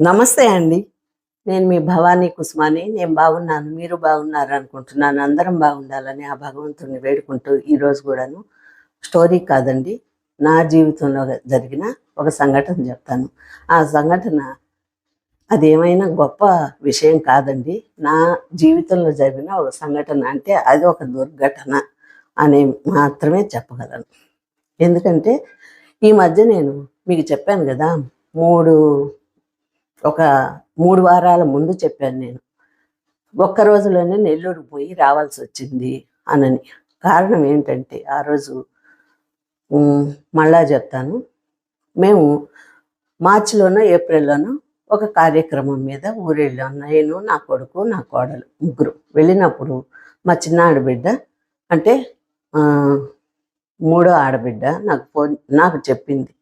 నమస్తే అండి. నేను మీ భవానీ కుసుమాని. నేను బాగున్నాను. మీరు బాగున్నారు అనుకుంటున్నాను. అందరం బాగుండాలని ఆ భగవంతుడిని వేడుకుంటూ ఈరోజు కూడాను స్టోరీ కాదండి. నా జీవితంలో జరిగిన ఒక సంఘటన చెప్తాను. ఆ సంఘటన అదేమైనా గొప్ప విషయం కాదండి. నా జీవితంలో జరిగిన ఒక సంఘటన అంటే అది ఒక దుర్ఘటన అని మాత్రమే చెప్పగలను. ఎందుకంటే ఈ మధ్య నేను మీకు చెప్పాను కదా మూడు ఒక మూడు వారాల ముందు చెప్పాను నేను. ఒక్క రోజులోనే నెల్లూరు పోయి రావాల్సి వచ్చింది అనని. కారణం ఏంటంటే ఆ రోజు మళ్ళా చెప్తాను. మేము మార్చిలోనో ఏప్రిల్లోనో ఒక కార్యక్రమం మీద ఊరెళ్ళాం. నేను నా కొడుకు నా కోడలు ముగ్గురు. వెళ్ళినప్పుడు మా చిన్న ఆడబిడ్డ అంటే మూడో ఆడబిడ్డ నాకు ఫోన్ నాకు చెప్పింది.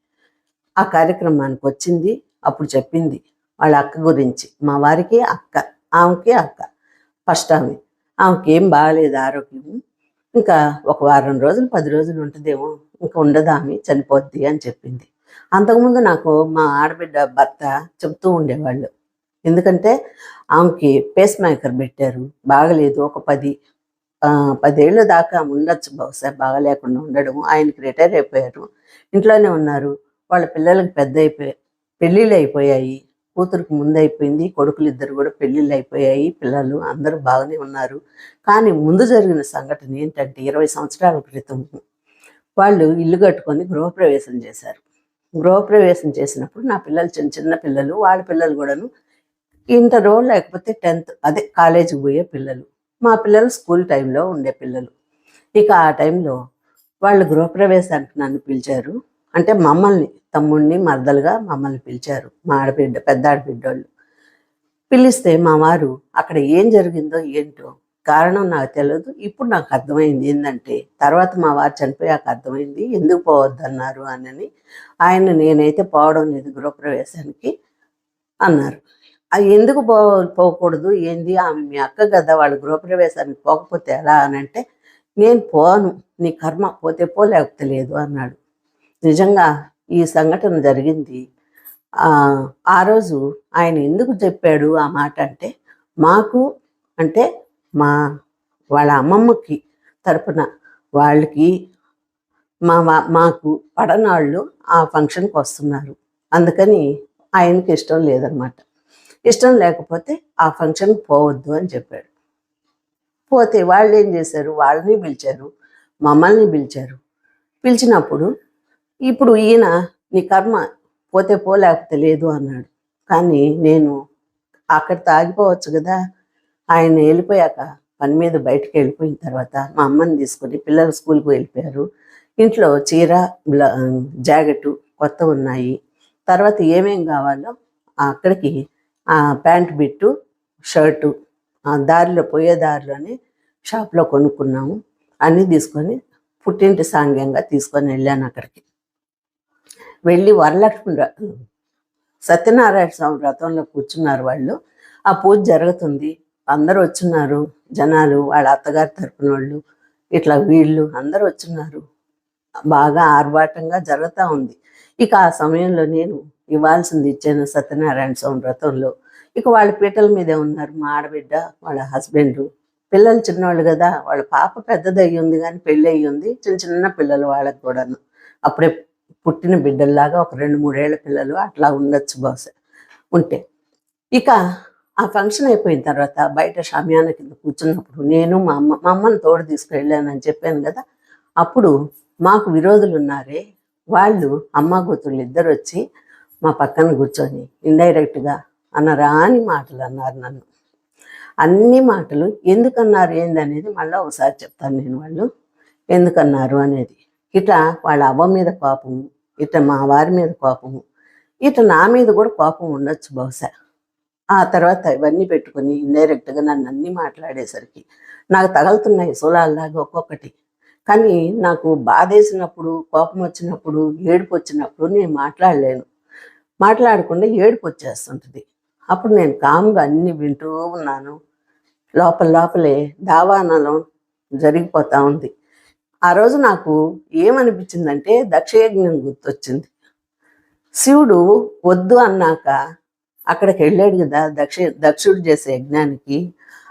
ఆ కార్యక్రమానికి వచ్చింది. అప్పుడు చెప్పింది వాళ్ళ అక్క గురించి. మా వారికి అక్క ఆమెకి అక్క. ఫస్ట్ ఆమె. ఆమెకి ఏం బాగాలేదు ఆరోగ్యం ఇంకా ఒక వారం రోజులు పది రోజులు ఉంటుందేమో. ఇంకా ఉండదు ఆమె చనిపోద్ది అని చెప్పింది. అంతకుముందు నాకు మా ఆడబిడ్డ భర్త చెప్తూ ఉండేవాళ్ళు. ఎందుకంటే ఆమెకి పేస్ మేకర్ పెట్టారు. బాగలేదు. ఒక పది ఆ, పదేళ్ళు దాకా ఉండొచ్చు బహుశా బాగలేకుండా ఉండడం ఆయనకి రిటైర్ అయిపోయారు. ఇంట్లోనే ఉన్నారు. వాళ్ళ పిల్లలకి పెద్ద అయిపోయి పెళ్ళిళ్ళు అయిపోయాయి. కూతురికి ముందు అయిపోయింది కొడుకులు ఇద్దరు కూడా పెళ్ళిళ్ళు అయిపోయాయి పిల్లలు అందరూ బాగానే ఉన్నారు. కానీ ముందు జరిగిన సంఘటన ఏంటంటే ఇరవై సంవత్సరాల క్రితం వాళ్ళు ఇల్లు కట్టుకొని గృహప్రవేశం చేశారు. గృహప్రవేశం చేసినప్పుడు నా పిల్లలు చిన్న చిన్న పిల్లలు వాళ్ళ పిల్లలు కూడాను ఇంటరో లేకపోతే టెన్త్ అదే కాలేజీకి పోయే పిల్లలు. మా పిల్లలు స్కూల్ టైంలో ఉండే పిల్లలు. ఇక ఆ టైంలో వాళ్ళు గృహప్రవేశానికి నన్ను పిలిచారు. అంటే మమ్మల్ని తమ్ముడిని మరదలుగా మమ్మల్ని పిలిచారు. మా ఆడబిడ్డ పెద్ద ఆడబిడ్డోళ్ళు. పిలిస్తే మా వారు అక్కడ ఏం జరిగిందో ఏంటో? కారణం నాకు తెలియదు ఇప్పుడు నాకు అర్థమైంది ఏంటంటే తర్వాత మా వారు చనిపోయాక అర్థమైంది. ఎందుకు పోవద్దన్నారు? అని ఆయన నేనైతే పోవడం లేదు గృహప్రవేశానికి అన్నారు. అది ఎందుకు పో పోకూడదు? ఏంది? ఆమె మీ అక్క కదా వాళ్ళ గృహప్రవేశానికి పోకపోతే ఎలా? అని అంటే నేను పోను. నీ కర్మ పోతే పోలేక తెలియదు లేదు అన్నాడు. నిజంగా ఈ సంఘటన జరిగింది. ఆ, రోజు ఆయన ఎందుకు చెప్పాడు ఆ మాట అంటే మాకు అంటే మా వాళ్ళ అమ్మమ్మకి తరపున వాళ్ళకి మా మాకు పడనాళ్ళు ఆ ఫంక్షన్కి వస్తున్నారు. అందుకని ఆయనకి ఇష్టం లేదనమాట ఇష్టం లేకపోతే ఆ ఫంక్షన్కి పోవద్దు అని చెప్పాడు. పోతే వాళ్ళు ఏం చేశారు? వాళ్ళని పిలిచారు మమ్మల్ని పిలిచారు. పిలిచినప్పుడు ఇప్పుడు ఈయన నీ కర్మ పోతే పోలేకపోతే లేదు అన్నాడు. కానీ నేను అక్కడ తాగిపోవచ్చు కదా. ఆయన వెళ్ళిపోయాక పని మీద బయటకు వెళ్ళిపోయిన తర్వాత మా అమ్మని తీసుకొని పిల్లలు స్కూల్కి వెళ్ళిపోయారు. ఇంట్లో చీర బ్లా జాకెట్ కొత్త ఉన్నాయి. తర్వాత ఏమేం కావాలో అక్కడికి ఆ ప్యాంట్ బిట్టు షర్టు ఆ దారిలో పోయే దారిలోనే షాప్లో కొనుక్కున్నాము. అన్నీ తీసుకొని పుట్టింటి సాంగ్యంగా తీసుకొని వెళ్ళాను అక్కడికి. వెళ్ళి వరలక్ష్మి సత్యనారాయణ స్వామి వ్రతంలో కూర్చున్నారు వాళ్ళు. ఆ పూజ జరుగుతుంది. అందరూ వచ్చున్నారు జనాలు వాళ్ళ అత్తగారి తరపున వాళ్ళు ఇట్లా వీళ్ళు అందరూ వచ్చున్నారు బాగా ఆర్భాటంగా జరుగుతూ ఉంది. ఇక ఆ సమయంలో నేను ఇవ్వాల్సింది ఇచ్చాను సత్యనారాయణ స్వామి వ్రతంలో. ఇక వాళ్ళ పీటల మీదే ఉన్నారు. మా ఆడబిడ్డ వాళ్ళ హస్బెండ్. పిల్లలు చిన్నవాళ్ళు కదా. వాళ్ళ పాప పెద్దది అయ్యి ఉంది కానీ పెళ్ళి అయ్యి ఉంది. చిన్న చిన్న పిల్లలు వాళ్ళకి కూడాను. అప్పుడే పుట్టిన బిడ్డల్లాగా ఒక రెండు మూడేళ్ళ పిల్లలు అట్లా ఉండొచ్చు బహుశా ఉంటే. ఇక ఆ ఫంక్షన్ అయిపోయిన తర్వాత బయట షామియాన కింద కూర్చున్నప్పుడు నేను మా అమ్మ మా అమ్మని తోడు తీసుకువెళ్ళానని చెప్పాను కదా. అప్పుడు మాకు విరోధులు ఉన్నారే వాళ్ళు అమ్మ కూతుళ్ళు ఇద్దరు వచ్చి మా పక్కన కూర్చొని ఇండైరెక్ట్గా అన్నరాని మాటలు అన్నారు నన్ను. అన్ని మాటలు ఎందుకన్నారు ఏందనేది మళ్ళీ ఒకసారి చెప్తాను నేను వాళ్ళు. ఎందుకన్నారు అనేది. ఇట వాళ్ళ అవ్వ మీద పాపం ఇతను మా వారి మీద కోపము. ఇతను నా మీద కూడా కోపం ఉండొచ్చు బహుశా. ఆ తర్వాత ఇవన్నీ పెట్టుకొని ఇండైరెక్ట్గా నన్ను అన్ని మాట్లాడేసరికి నాకు తగులుతున్నాయి సోలాల్లాగా ఒక్కొక్కటి. కానీ నాకు బాధేసినప్పుడు కోపం వచ్చినప్పుడు ఏడుపు వచ్చినప్పుడు నేను మాట్లాడలేను. మాట్లాడకుండా ఏడుపు వచ్చేస్తుంటుంది. అప్పుడు నేను కామ్గా అన్ని వింటూ ఉన్నాను. లోపల లోపలే దావానలం జరిగిపోతా ఉంది. ఆ రోజు నాకు ఏమనిపించిందంటే దక్షయజ్ఞం గుర్తొచ్చింది. శివుడు వద్దు అన్నాక అక్కడికి వెళ్ళాడు కదా దక్ష దక్షుడు చేసే యజ్ఞానికి.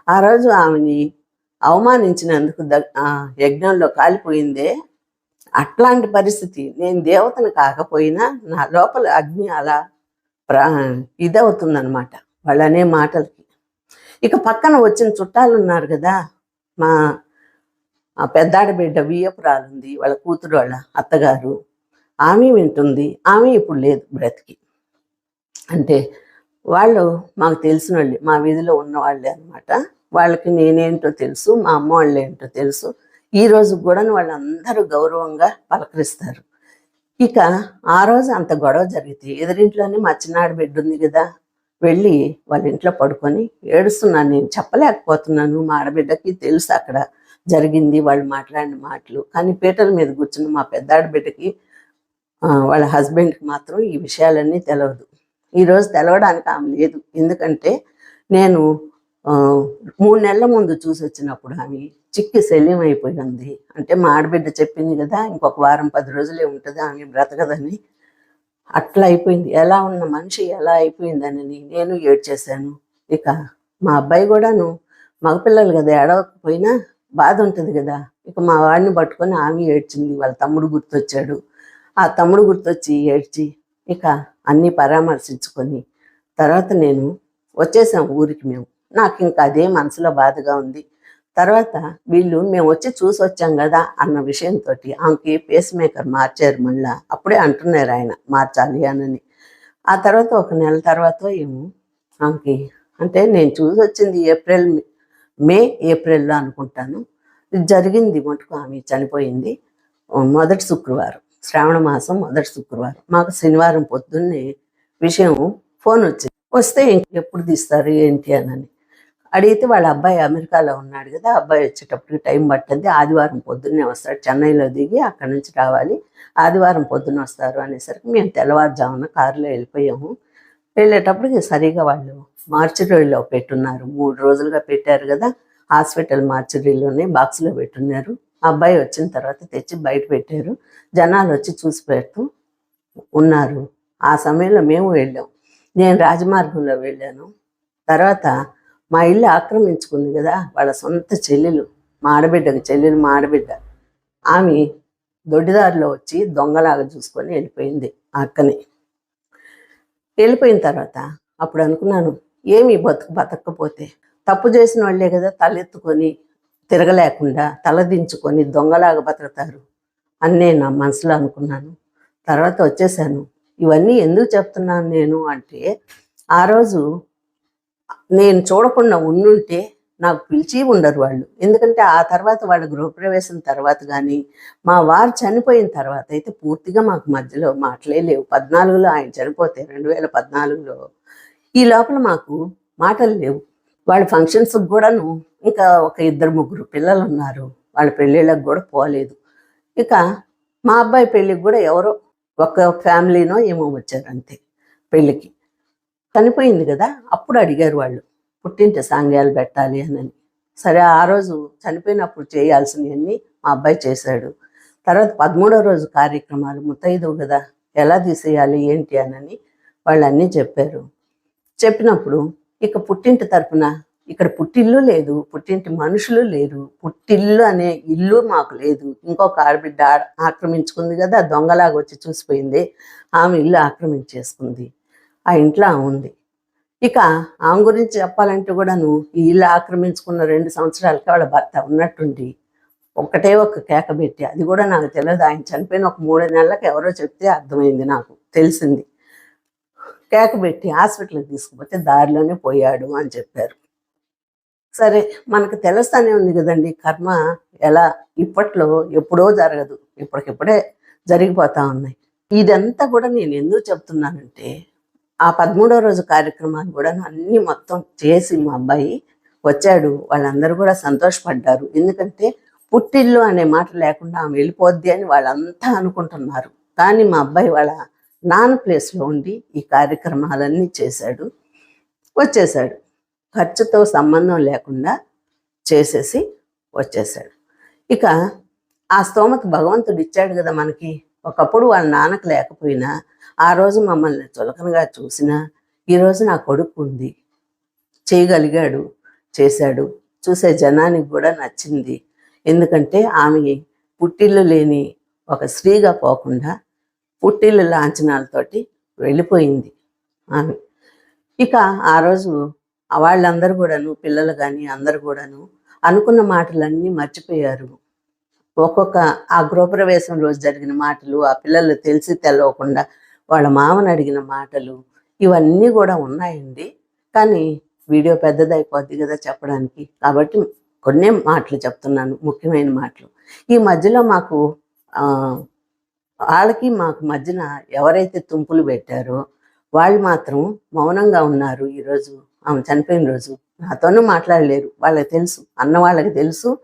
ఆ రోజు ఆమెని అవమానించినందుకు ద ఆ యజ్ఞంలో కాలిపోయిందే. అట్లాంటి పరిస్థితి. నేను దేవతను కాకపోయినా నా లోపల అగ్ని అలా ప్రా ఇదవుతుందనమాట వాళ్ళనే మాటలకి. ఇక పక్కన వచ్చిన చుట్టాలు ఉన్నారు కదా మా ఆ పెద్దాడ బిడ్డ వియ్యపురాలు ఉంది వాళ్ళ కూతురు వాళ్ళ అత్తగారు. ఆమె వింటుంది ఆమె ఇప్పుడు లేదు బ్రతికి. అంటే వాళ్ళు మాకు తెలిసిన వాళ్ళే మా వీధిలో ఉన్న వాళ్ళే అనమాట వాళ్ళకి నేనేంటో తెలుసు మా అమ్మ వాళ్ళు ఏంటో తెలుసు. ఈ రోజు కూడా వాళ్ళందరూ గౌరవంగా పలకరిస్తారు. ఇక ఆ రోజు అంత గొడవ జరిగితే ఎదురింట్లోనే మా చిన్నాడు బిడ్డ ఉంది కదా వెళ్ళి వాళ్ళ ఇంట్లో పడుకొని ఏడుస్తున్నాను నేను చెప్పలేకపోతున్నాను మా ఆడబిడ్డకి తెలుసు అక్కడ. జరిగింది వాళ్ళు మాట్లాడిన మాటలు. కానీ పీటల మీద కూర్చున్న మా పెద్దాడి బిడ్డకి వాళ్ళ హస్బెండ్కి మాత్రం ఈ విషయాలన్నీ తెలియదు ఈరోజు తెలవడానికి ఆమె లేదు. ఎందుకంటే నేను మూడు నెలల ముందు చూసి వచ్చినప్పుడు ఆమె చిక్కి శల్యం అయిపోయింది అంటే మా ఆడబిడ్డ చెప్పింది కదా ఇంకొక వారం పది రోజులే ఉంటుంది ఆమె బ్రతకదని. అట్లా అయిపోయింది. ఎలా ఉన్న మనిషి ఎలా అయిపోయిందని నేను ఏడ్చేశాను. ఇక మా అబ్బాయి కూడాను మగపిల్లలు కదా ఏడవకపోయినా బాధ ఉంటుంది కదా. ఇక మా వాడిని పట్టుకొని ఆమె ఏడ్చింది వాళ్ళ తమ్ముడు గుర్తొచ్చాడు. ఆ తమ్ముడు గుర్తొచ్చి ఏడ్చి ఇక అన్నీ పరామర్శించుకొని తర్వాత నేను వచ్చేసాం ఊరికి మేము. నాకు ఇంకా అదే మనసులో బాధగా ఉంది. తర్వాత వీళ్ళు మేము వచ్చి చూసి వచ్చాం కదా అన్న విషయంతో ఆమెకి పేస్ మేకర్ మార్చారు మళ్ళా. అప్పుడే అంటున్నారు ఆయన మార్చాలి అనని. ఆ తర్వాత ఒక నెల తర్వాత ఏమో ఆమెకి అంటే నేను చూసి వచ్చింది ఏప్రిల్ మే ఏప్రిల్లో అనుకుంటాను. జరిగింది మటుకు ఆమె చనిపోయింది. మొదటి శుక్రవారం శ్రావణ మాసం మొదటి శుక్రవారం. మాకు శనివారం పొద్దున్నే విషయం ఫోన్ వచ్చింది. వస్తే ఎప్పుడు తీస్తారు ఏంటి అని అడిగితే వాళ్ళ అబ్బాయి అమెరికాలో ఉన్నాడు కదా అబ్బాయి వచ్చేటప్పటికి టైం పట్టింది. ఆదివారం పొద్దున్నే వస్తాడు చెన్నైలో దిగి అక్కడి నుంచి రావాలి. ఆదివారం పొద్దున్న వస్తారు అనేసరికి మేము తెల్లవారుజామున కారులో వెళ్ళిపోయాము. వెళ్ళేటప్పటికి సరిగా వాళ్ళు మార్చిరీలో పెట్టున్నారు. మూడు రోజులుగా పెట్టారు కదా. హాస్పిటల్ మార్చిరీలోనే బాక్స్లో పెట్టున్నారు. ఆ అబ్బాయి వచ్చిన తర్వాత తెచ్చి బయట పెట్టారు. జనాలు వచ్చి చూసి పెడుతూ ఉన్నారు. ఆ సమయంలో మేము వెళ్ళాం. నేను రాజమార్గంలో వెళ్ళాను. తర్వాత మా ఇల్లు ఆక్రమించుకుంది కదా. వాళ్ళ సొంత చెల్లెలు మా చెల్లెలు మా ఆడబిడ్డ. ఆమె దొడ్డిదారిలో వచ్చి దొంగలాగా చూసుకొని వెళ్ళిపోయింది ఆ అక్కని. వెళ్ళిపోయిన తర్వాత అప్పుడు అనుకున్నాను ఏమి బతుకు బతకపోతే తప్పు చేసిన వాళ్ళే కదా తలెత్తుకొని తిరగలేకుండా తలదించుకొని దొంగలాగా బతుకుతారు అని నేను నా మనసులో అనుకున్నాను. తర్వాత వచ్చేసాను. ఇవన్నీ ఎందుకు చెప్తున్నాను నేను అంటే ఆ రోజు నేను చూడకుండా ఉండుంటే నాకు పిలిచి ఉండరు వాళ్ళు. ఎందుకంటే ఆ తర్వాత వాళ్ళ గృహప్రవేశం తర్వాత కానీ మా వారు చనిపోయిన తర్వాత అయితే పూర్తిగా మాకు మధ్యలో మాటలే లేవు. పద్నాలుగులో ఆయన చనిపోతే రెండు వేల పద్నాలుగులో ఈ లోపల మాకు మాటలు లేవు. వాళ్ళ ఫంక్షన్స్కి కూడాను ఇంకా ఒక ఇద్దరు ముగ్గురు పిల్లలు ఉన్నారు. వాళ్ళ పెళ్ళిళ్ళకి కూడా పోలేదు. ఇక మా అబ్బాయి పెళ్ళికి కూడా ఎవరో ఒక ఫ్యామిలీనో ఏమో వచ్చారు అంతే పెళ్ళికి. చనిపోయింది కదా అప్పుడు అడిగారు వాళ్ళు పుట్టింటి సాంగ్యాలు పెట్టాలి అని సరే ఆ రోజు చనిపోయినప్పుడు చేయాల్సినవన్నీ మా అబ్బాయి చేశాడు. తర్వాత పదమూడో రోజు కార్యక్రమాలు ముత్తైదు కదా ఎలా తీసేయాలి ఏంటి అనని వాళ్ళు అన్నీ చెప్పారు. చెప్పినప్పుడు ఇక పుట్టింటి తరపున ఇక్కడ పుట్టిల్లు లేదు పుట్టింటి మనుషులు లేరు పుట్టిల్లు అనే ఇల్లు మాకు లేదు. ఇంకొక ఆడబిడ్డ ఆక్రమించుకుంది కదా దొంగలాగా వచ్చి చూసిపోయింది ఆమె ఇల్లు ఆక్రమించేసుకుంది. ఆ ఇంట్లో ఉంది. ఇక ఆమె గురించి చెప్పాలంటే కూడాను ఈ ఇల్లు ఆక్రమించుకున్న రెండు సంవత్సరాలకి వాళ్ళ భర్త ఉన్నట్టుండి ఒకటే ఒక కేక పెట్టి అది కూడా నాకు తెలియదు ఆయన చనిపోయిన ఒక మూడు నెలలకు ఎవరో చెప్తే అర్థమైంది నాకు తెలిసింది. కేక పెట్టి హాస్పిటల్కి తీసుకుపోతే దారిలోనే పోయాడు అని చెప్పారు. సరే మనకు తెలుస్తానే ఉంది కదండి కర్మ ఎలా? ఇప్పట్లో ఎప్పుడో జరగదు. ఇప్పటికిప్పుడే జరిగిపోతా ఉన్నాయి. ఇదంతా కూడా నేను ఎందుకు చెప్తున్నానంటే ఆ పదమూడో రోజు కార్యక్రమాలు కూడా అన్ని మొత్తం చేసి మా అబ్బాయి వచ్చాడు. వాళ్ళందరూ కూడా సంతోషపడ్డారు. ఎందుకంటే పుట్టిల్లు అనే మాట లేకుండా ఆమె వెళ్ళిపోద్ది అని వాళ్ళంతా అనుకుంటున్నారు. కానీ మా అబ్బాయి వాళ్ళ నాన్న ప్లేస్లో ఉండి ఈ కార్యక్రమాలన్నీ చేశాడు. వచ్చేసాడు ఖర్చుతో సంబంధం లేకుండా చేసేసి వచ్చేసాడు ఇక ఆ స్తోమత భగవంతుడు ఇచ్చాడు కదా మనకి. ఒకప్పుడు వాళ్ళ నాన్నకు లేకపోయినా ఆ రోజు మమ్మల్ని చులకనగా చూసినా ఈరోజు నా కొడుకు ఉంది. చేయగలిగాడు చేశాడు. చూసే జనానికి కూడా నచ్చింది. ఎందుకంటే ఆమె పుట్టిల్లు లేని ఒక స్త్రీగా పోకుండా పుట్టిల్లు లాంఛనాలతోటి వెళ్ళిపోయింది ఆమె. ఇక ఆ రోజు వాళ్ళందరూ కూడాను పిల్లలు కానీ అందరు కూడాను అనుకున్న మాటలన్నీ మర్చిపోయారు. ఒక్కొక్క ఆ గృహప్రవేశం రోజు జరిగిన మాటలు ఆ పిల్లలు తెలిసి తెలవకుండా వాళ్ళ మామని అడిగిన మాటలు ఇవన్నీ కూడా ఉన్నాయండి. కానీ వీడియో పెద్దదైపోద్ది కదా చెప్పడానికి. కాబట్టి కొన్ని మాటలు చెప్తున్నాను ముఖ్యమైన మాటలు. ఈ మధ్యలో మాకు వాళ్ళకి మాకు మధ్యన ఎవరైతే తుంపులు పెట్టారో వాళ్ళు మాత్రం మౌనంగా ఉన్నారు ఈరోజు. ఆమె చనిపోయిన రోజు. నాతోనూ మాట్లాడలేరు. వాళ్ళకి తెలుసు. అన్న వాళ్ళకి తెలుసు.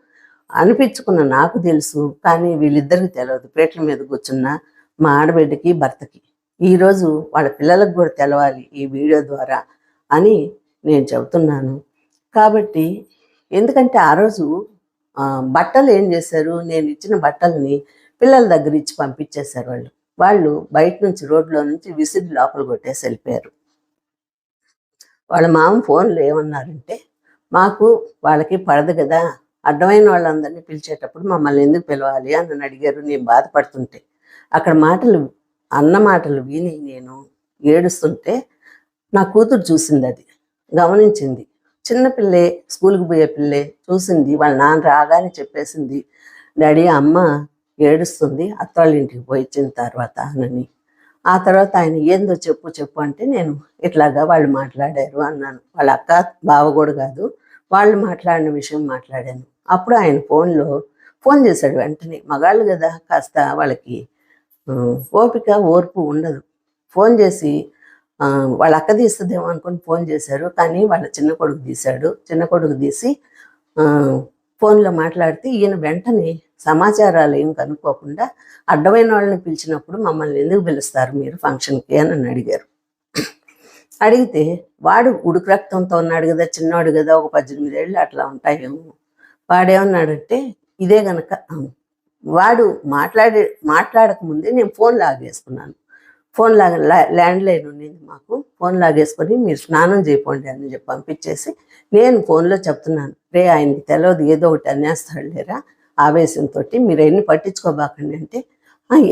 అనిపించుకున్న నాకు తెలుసు. కానీ వీళ్ళిద్దరికి తెలియదు పేట్ల మీద కూర్చున్న మా ఆడబిడ్డకి భర్తకి. ఈరోజు వాళ్ళ పిల్లలకు కూడా తెలవాలి ఈ వీడియో ద్వారా అని నేను చెబుతున్నాను. కాబట్టి ఎందుకంటే ఆ రోజు బట్టలు ఏం చేశారు? నేను ఇచ్చిన బట్టల్ని పిల్లల దగ్గర ఇచ్చి పంపించేశారు వాళ్ళు. వాళ్ళు బయట నుంచి రోడ్లో నుంచి విసిరి లోపల కొట్టేసి వెళ్ళిపోయారు. వాళ్ళ మామ ఫోన్లో ఏమన్నారంటే మాకు వాళ్ళకి పడదు కదా అడ్డమైన వాళ్ళందరినీ పిలిచేటప్పుడు మమ్మల్ని ఎందుకు పిలవాలి? అని నన్ను అడిగారు. నేను బాధపడుతుంటే అక్కడ మాటలు అన్న మాటలు విని నేను ఏడుస్తుంటే నా కూతురు చూసింది అది గమనించింది. చిన్నపిల్లే స్కూల్కి పోయే పిల్లే చూసింది వాళ్ళ నాన్న రాగానే చెప్పేసింది డాడీ అమ్మ ఏడుస్తుంది. అత్తవాళ్ళ ఇంటికి పోయి ఇచ్చిన తర్వాత అనని. ఆ తర్వాత ఆయన ఏందో చెప్పు చెప్పు అంటే నేను ఇట్లాగా వాళ్ళు మాట్లాడారు అన్నాను. వాళ్ళ అక్క బావ కూడా కాదు వాళ్ళు మాట్లాడిన విషయం మాట్లాడాను. అప్పుడు ఆయన ఫోన్లో ఫోన్ చేశాడు వెంటనే. మగాళ్ళు కదా కాస్త వాళ్ళకి ఓపిక ఓర్పు ఉండదు. ఫోన్ చేసి వాళ్ళ అక్క తీస్తుందేమో అనుకుని ఫోన్ చేశారు. కానీ వాళ్ళ చిన్న కొడుకు తీశాడు. చిన్న కొడుకు తీసి ఫోన్లో మాట్లాడితే ఈయన వెంటనే సమాచారాలు ఏం కనుక్కోకుండా అడ్డమైన వాళ్ళని పిలిచినప్పుడు మమ్మల్ని ఎందుకు పిలుస్తారు మీరు ఫంక్షన్కి అని నన్ను అడిగారు. అడిగితే వాడు ఉడుకు రక్తంతో ఉన్నాడు కదా చిన్నవాడు కదా ఒక పద్దెనిమిది ఏళ్ళు అట్లా ఉంటాయేమో. వాడేమన్నాడంటే ఇదే గనక వాడు మాట్లాడే మాట్లాడకముందే నేను ఫోన్ లాగేసుకున్నాను. ఫోన్ లాగ ల్యాండ్ లైన్ ఉండేది మాకు. ఫోన్ లాగేసుకొని మీరు స్నానం చేయకండి అని చెప్పి పంపించేసి నేను ఫోన్లో చెప్తున్నాను. రే ఆయనకి తెలియదు ఏదో ఒకటి అనేస్తాడు లేరా? ఆవేశంతో మీరు ఎన్ని పట్టించుకోబాకండి అంటే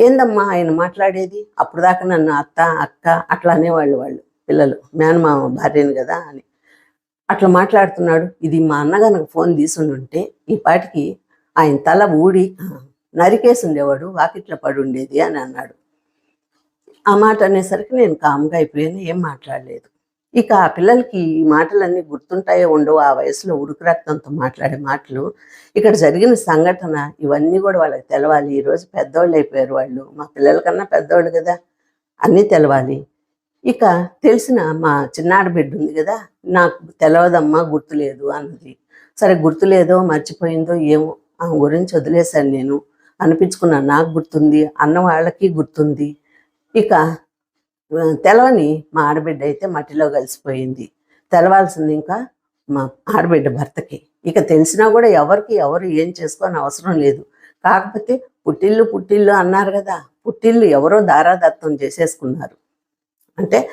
ఏందమ్మా ఆయన మాట్లాడేది? అప్పుడు దాకా నన్ను అత్త అక్క అట్లా అనేవాళ్ళు వాళ్ళు పిల్లలు. మేనమామ భార్యను కదా అని. అట్లా మాట్లాడుతున్నాడు. ఇది మా అన్న ఫోన్ తీసుండుంటే ఈ పాటికి ఆయన తల ఊడి నరికేసి ఉండేవాడు వాకిట్లో పడి ఉండేది అని అన్నాడు. ఆ మాట అనేసరికి నేను కామ్గా అయిపోయాను ఏం మాట్లాడలేదు. ఇక ఆ పిల్లలకి ఈ మాటలన్నీ గుర్తుంటాయో ఉండవు ఆ వయసులో ఉడుకు రక్తంతో మాట్లాడే మాటలు ఇక్కడ జరిగిన సంఘటన ఇవన్నీ కూడా వాళ్ళకి తెలవాలి. ఈరోజు పెద్దవాళ్ళు అయిపోయారు వాళ్ళు. మా పిల్లల కన్నా పెద్దవాళ్ళు కదా అన్నీ తెలవాలి. ఇక తెలిసిన మా చిన్నాడ బిడ్డ ఉంది కదా నాకు తెలవదమ్మా గుర్తులేదు అన్నది. సరే గుర్తులేదో మర్చిపోయిందో ఏమో ఆ గురించి వదిలేశాను నేను. అనిపించుకున్నాను నాకు గుర్తుంది అన్న వాళ్ళకి గుర్తుంది. ఇక తెలవని మా ఆడబిడ్డ అయితే మట్టిలో కలిసిపోయింది. తెలవాల్సింది ఇంకా మా ఆడబిడ్డ భర్తకి. ఇక తెలిసినా కూడా ఎవరికి ఎవరు ఏం చేసుకోని అవసరం లేదు. కాకపోతే పుట్టిల్లు పుట్టిల్లు అన్నారు కదా పుట్టిల్లు ఎవరో దారాదత్తం చేసేసుకున్నారు. అంటే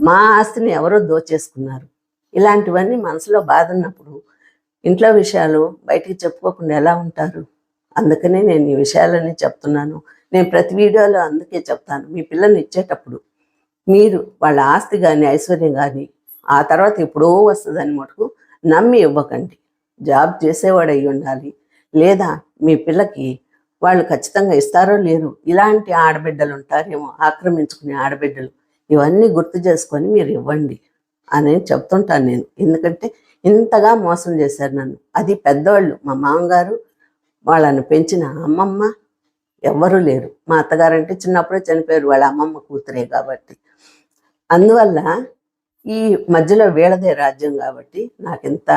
మా ఆస్తిని ఎవరో దోచేసుకున్నారు. ఇలాంటివన్నీ మనసులో బాధ ఉన్నప్పుడు ఇంట్లో విషయాలు బయటికి చెప్పుకోకుండా ఎలా ఉంటారు? అందుకనే నేను ఈ విషయాలన్నీ చెప్తున్నాను. నేను ప్రతి వీడియోలో అందుకే చెప్తాను. మీ పిల్లల్ని ఇచ్చేటప్పుడు మీరు వాళ్ళ ఆస్తి కానీ ఐశ్వర్యం కానీ ఆ తర్వాత ఎప్పుడో వస్తుందని మటుకు నమ్మి ఇవ్వకండి. జాబ్ చేసేవాడు అయి ఉండాలి. లేదా మీ పిల్లకి వాళ్ళు ఖచ్చితంగా ఇస్తారో లేరు ఇలాంటి ఆడబిడ్డలు ఉంటారేమో ఆక్రమించుకునే ఆడబిడ్డలు ఇవన్నీ గుర్తు చేసుకొని మీరు ఇవ్వండి అని చెప్తుంటాను నేను. ఎందుకంటే ఇంతగా మోసం చేశారు నన్ను. అది పెద్దవాళ్ళు మా మామగారు వాళ్ళని పెంచిన అమ్మమ్మ ఎవ్వరూ లేరు. మా అత్తగారంటే చిన్నప్పుడే చనిపోయారు వాళ్ళ అమ్మమ్మ కూతురే కాబట్టి. అందువల్ల ఈ మధ్యలో వీళ్ళదే రాజ్యం కాబట్టి నాకు ఇంత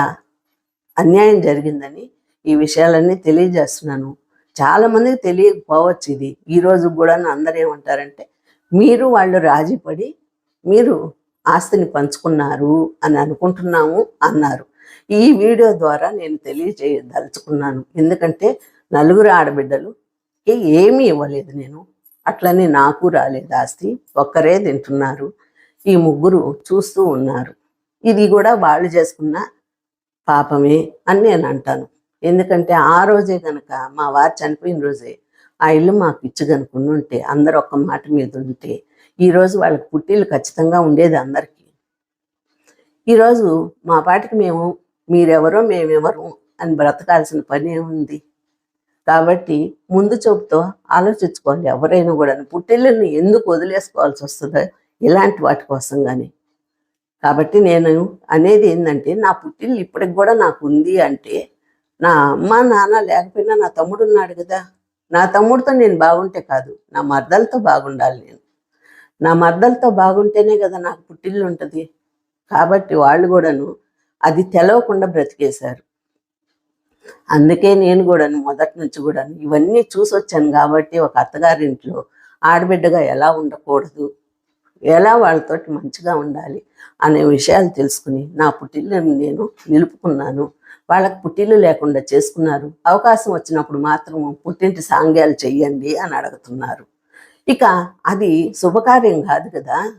అన్యాయం జరిగిందని ఈ విషయాలన్నీ తెలియజేస్తున్నాను. చాలామందికి తెలియకపోవచ్చు ఇది. ఈ రోజు కూడా అందరూ ఏమంటారంటే మీరు వాళ్ళు రాజీపడి మీరు ఆస్తిని పంచుకున్నారు అని అనుకుంటున్నాము అన్నారు. ఈ వీడియో ద్వారా నేను తెలియజేయదలుచుకున్నాను. ఎందుకంటే నలుగురు ఆడబిడ్డలు ఏమీ ఇవ్వలేదు నేను. అట్లనే నాకు రాలేదు ఆస్తి. ఒక్కరే తింటున్నారు. ఈ ముగ్గురు చూస్తూ ఉన్నారు. ఇది కూడా వాళ్ళు చేసుకున్న పాపమే అని నేను అంటాను. ఎందుకంటే ఆ రోజే కనుక మా వారు చనిపోయిన రోజే ఆ ఇల్లు మాకు ఇచ్చి కనుక ఉంటే అందరు ఒక్క మాట మీద ఉంటే ఈరోజు వాళ్ళకి పుట్టిల్లు ఖచ్చితంగా ఉండేది అందరికీ. ఈరోజు మా పాటికి మేము మీరెవరో మేమెవరు అని బ్రతకాల్సిన పని ఏముంది? కాబట్టి ముందు చూపుతో ఆలోచించుకోవాలి ఎవరైనా కూడా పుట్టిల్లుని ఎందుకు వదిలేసుకోవాల్సి వస్తుందో ఇలాంటి వాటి కోసం కానీ కాబట్టి నేను అనేది ఏంటంటే నా పుట్టిల్లు ఇప్పటికి కూడా నాకు ఉంది అంటే నా అమ్మ నాన్న లేకపోయినా నా తమ్ముడు ఉన్నాడు కదా. నా తమ్ముడితో నేను బాగుంటే కాదు నా మర్దలతో బాగుండాలి నేను. నా మర్దలతో బాగుంటేనే కదా నాకు పుట్టిల్లు ఉంటుంది. కాబట్టి వాళ్ళు కూడాను అది తెలవకుండా బ్రతికేశారు. అందుకే నేను కూడాను మొదటి నుంచి కూడాను ఇవన్నీ చూసి వచ్చాను కాబట్టి ఒక అత్తగారింట్లో ఆడబిడ్డగా ఎలా ఉండకూడదు ఎలా వాళ్ళతోటి మంచిగా ఉండాలి అనే విషయాలు తెలుసుకుని నా పుట్టిల్లుని నేను నిలుపుకున్నాను. వాళ్ళకు పుట్టిల్లు లేకుండా చేసుకున్నారు. అవకాశం వచ్చినప్పుడు మాత్రం పుట్టింటి సాంగ్యాలు చెయ్యండి అని అడుగుతున్నారు. ఇక అది శుభకార్యం కాదు కదా.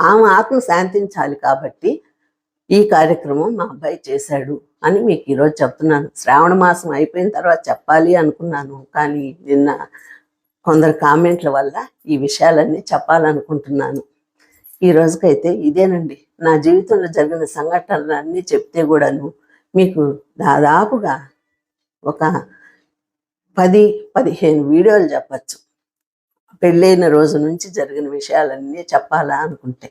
ఆమె ఆత్మ శాంతించాలి కాబట్టి ఈ కార్యక్రమం మా అబ్బాయి చేశాడు అని మీకు ఈరోజు చెప్తున్నాను. శ్రావణ మాసం అయిపోయిన తర్వాత చెప్పాలి అనుకున్నాను. కానీ నిన్న కొందరు కామెంట్ల వల్ల ఈ విషయాలన్నీ చెప్పాలనుకుంటున్నాను. ఈ రోజుకైతే ఇదేనండి. నా జీవితంలో జరిగిన సంఘటనలు అన్నీ చెప్తే కూడాను మీకు దాదాపుగా ఒక పది పదిహేను వీడియోలు చెప్పచ్చు. పెళ్ళైన రోజు నుంచి జరిగిన విషయాలన్నీ చెప్పాలా అనుకుంటే.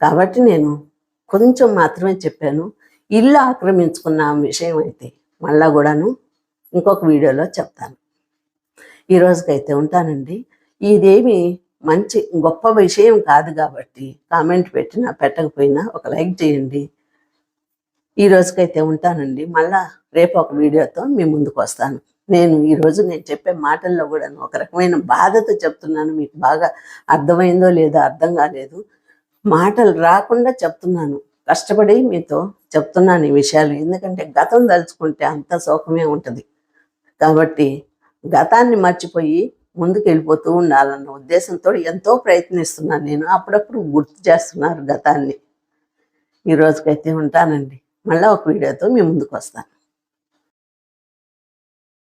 కాబట్టి నేను కొంచెం మాత్రమే చెప్పాను. ఇల్లు ఆక్రమించుకున్న విషయం అయితే మళ్ళా కూడాను ఇంకొక వీడియోలో చెప్తాను. ఈ రోజుకైతే ఉంటానండి. ఇదేమి మంచి గొప్ప విషయం కాదు కాబట్టి కామెంట్ పెట్టినా పెట్టకపోయినా ఒక లైక్ చేయండి. ఈ రోజుకైతే ఉంటానండి. మళ్ళా రేపు ఒక వీడియోతో మీ ముందుకు వస్తాను. నేను ఈరోజు నేను చెప్పే మాటల్లో కూడా ఒక రకమైన బాధతో చెప్తున్నాను. మీకు బాగా అర్థమైందో లేదో అర్థం కాలేదు. మాటలు రాకుండా చెప్తున్నాను. కష్టపడి మీతో చెప్తున్నాను ఈ విషయాలు. ఎందుకంటే గతం తలుచుకుంటే అంత శోకమే ఉంటుంది. కాబట్టి గతాన్ని మర్చిపోయి ముందుకు వెళ్ళిపోతూ ఉండాలన్న ఉద్దేశంతో ఎంతో ప్రయత్నిస్తున్నాను నేను. అప్పుడప్పుడు గుర్తు చేస్తున్నారు గతాన్ని. ఈ రోజుకైతే ఉంటానండి. మళ్ళీ ఒక వీడియోతో మీ ముందుకు వస్తాను.